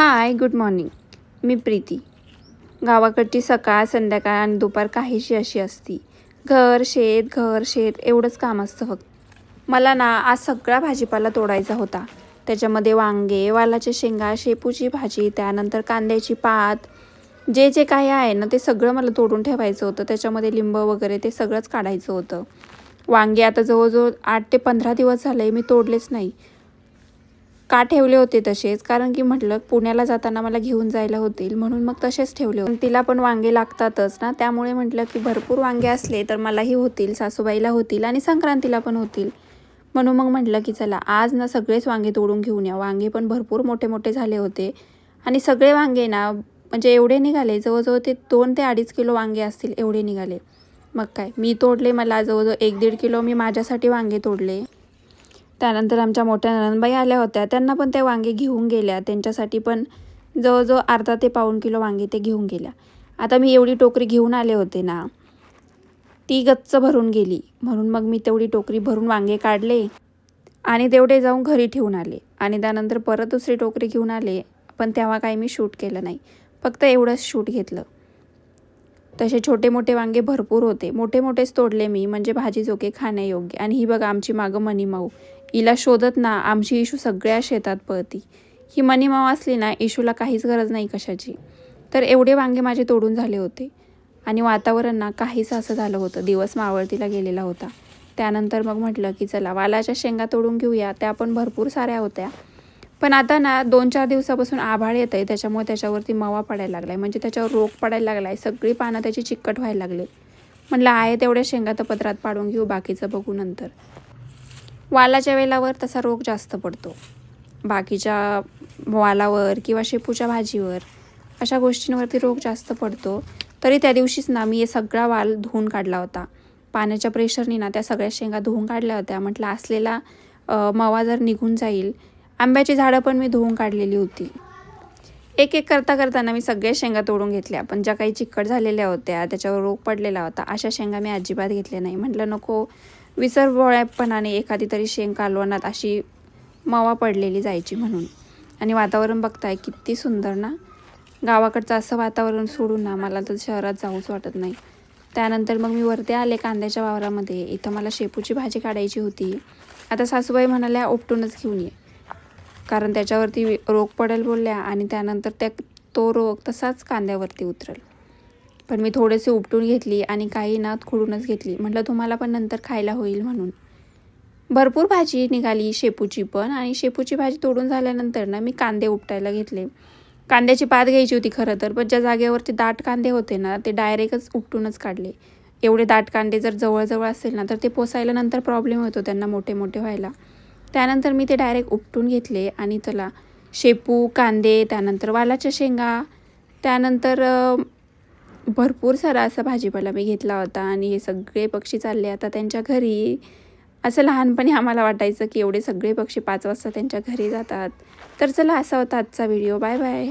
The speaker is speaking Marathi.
Hi good morning. मी प्रीती. गावाकडची सकाळ संध्याकाळ आणि दुपार काहीशी अशी असती. घर शेत घर शेत एवढंच काम असतं फक्त. मला ना आज सगळा भाजीपाला तोडायचा होता. त्याच्यामध्ये वांगे वालाच्या शेंगा शेपूची भाजी त्यानंतर कांद्याची पात जे जे काही आहे ना ते सगळं मला तोडून ठेवायचं होतं. त्याच्यामध्ये लिंब वगैरे ते सगळंच काढायचं होतं. वांगे आता जवळजवळ आठ ते पंधरा दिवस झाले मी तोडलेच नाही. का ठेवले होते तसेच? कारण की म्हटलं पुण्याला जाताना मला घेऊन जायला होतील म्हणून मग तसेच ठेवले होते. तिला पण वांगे लागतातच ना त्यामुळे म्हटलं की भरपूर वांगे असले तर मलाही होतील सासूबाईला होतील आणि संक्रांतीला पण होतील. म्हणून मग म्हटलं की चला आज ना सगळेच वांगे तोडून घेऊन या. वांगे पण भरपूर मोठे मोठे झाले होते. आणि सगळे वांगे ना म्हणजे एवढे निघाले जवळजवळ ते दोन ते अडीच किलो वांगे असतील एवढे निघाले. मग काय मी तोडले मला जवळजवळ एक दीड किलो मी माझ्यासाठी वांगे तोडले. त्यानंतर आमच्या मोठ्या ननंदबाई आल्या होत्या. त्यांना पण त्या वांगे घेऊन गेल्या. त्यांच्यासाठी पण जवळजवळ अर्धा ते पाऊण किलो वांगे ते घेऊन गेल्या. आता मी एवढी टोकरी घेऊन आले होते ना ती गच्च भरून गेली. म्हणून मग मी तेवढी टोकरी भरून वांगे काढले आणि तेवढे जाऊन घरी ठेवून आले. आणि त्यानंतर परत दुसरी टोकरी घेऊन आले. पण तेव्हा काही मी शूट केलं नाही. फक्त एवढंच शूट घेतलं. तसे छोटे मोठे वांगे भरपूर होते. मोठे मोठेच तोडले मी म्हणजे भाजी जोके खाण्यायोग्य आणि ही बघा आमची मागं मनीमाऊ हिला शोधत ना आमची इशू सगळ्या शेतात पळती. ही मनीमाऊ असली ना इशूला काहीच गरज नाही कशाची. तर एवढे वांगे माझे तोडून झाले होते. आणि वातावरण ना काहीच असं झालं होतं. दिवस मावळतीला गेलेला होता. त्यानंतर मग म्हटलं की चला वालाच्या शेंगा तोडून घेऊया. त्या पण भरपूर साऱ्या होत्या. पण आता ना दोन चार दिवसापासून आभाळ येत आहे त्याच्यामुळे त्याच्यावरती मवा पडायला लागला आहे म्हणजे त्याच्यावर रोग पडायला लागला आहे सगळी पानं त्याची चिकट व्हायला लागले म्हटलं आहे तेवढ्या शेंगा तर पत्रात पाडून घेऊ बाकीचं बघू नंतर. वालाच्या वेलावर तसा रोग जास्त पडतो. बाकीच्या वालावर किंवा शेपूच्या भाजीवर अशा गोष्टींवरती रोग जास्त पडतो. तरी त्या दिवशीच ना मी सगळा वाल धुवून काढला होता. पाण्याच्या प्रेशरनी ना त्या सगळ्या शेंगा धुवून काढल्या होत्या. म्हटलं असलेला मवा जर निघून जाईल आंब्याची झाडं पण मी धुवून काढलेली होती. एक एक करता करताना मी सगळ्या शेंगा तोडून घेतल्या. पण ज्या काही चिकट झालेल्या होत्या त्याच्यावर रोग पडलेला होता. अशा शेंगा मी अजिबात घेतल्या नाही. म्हटलं नको विसरभोळ्यापणाने एखादी तरी शेंग कालवणात अशी मवा पडलेली जायची म्हणून. आणि वातावरण बघताय किती सुंदर ना? गावाकडचं असं वातावरण सोडून ना मला तर शहरात जाऊच वाटत नाही. त्यानंतर मग मी वरती आले कांद्याच्या वावरामध्ये. इथं मला शेपूची भाजी काढायची होती. आता सासूबाई म्हणाल्या उपटूनच घेऊन ये. कारण त्याच्यावरती रोग पडेल बोलल्या आणि त्यानंतर त्या तो रोग तसाच कांद्यावरती उतरेल. पण मी थोडेसे उपटून घेतली आणि काही नात खुडूनच घेतली. म्हटलं तुम्हाला पण नंतर खायला होईल म्हणून. भरपूर भाजी निघाली शेपूची पण आणि शेपूची भाजी तोडून झाल्यानंतर ना मी कांदे उपटायला घेतले. कांद्याची पात घ्यायची होती खरं तर पण ज्या जागेवरती दाट कांदे होते ना ते डायरेक्टच उपटूनच काढले. एवढे दाट कांदे जर जवळजवळ असेल ना तर ते पोसायला नंतर प्रॉब्लेम होतो त्यांना मोठे मोठे व्हायला. त्यानंतर मी ते डायरेक्ट उपटून घेतले आणि त्याला शेपू कांदे त्यानंतर वालाच्या शेंगा त्यानंतर भरपूर सारा असा भाजीपाला मी घेतला होता आणि हे सगळे पक्षी चालले. आता त्यांच्या घरी असं लहानपणी आम्हाला वाटायचं की एवढे सगळे पक्षी पाच वाजता त्यांच्या घरी जातात. तर चला असा होता आजचा व्हिडिओ बाय बाय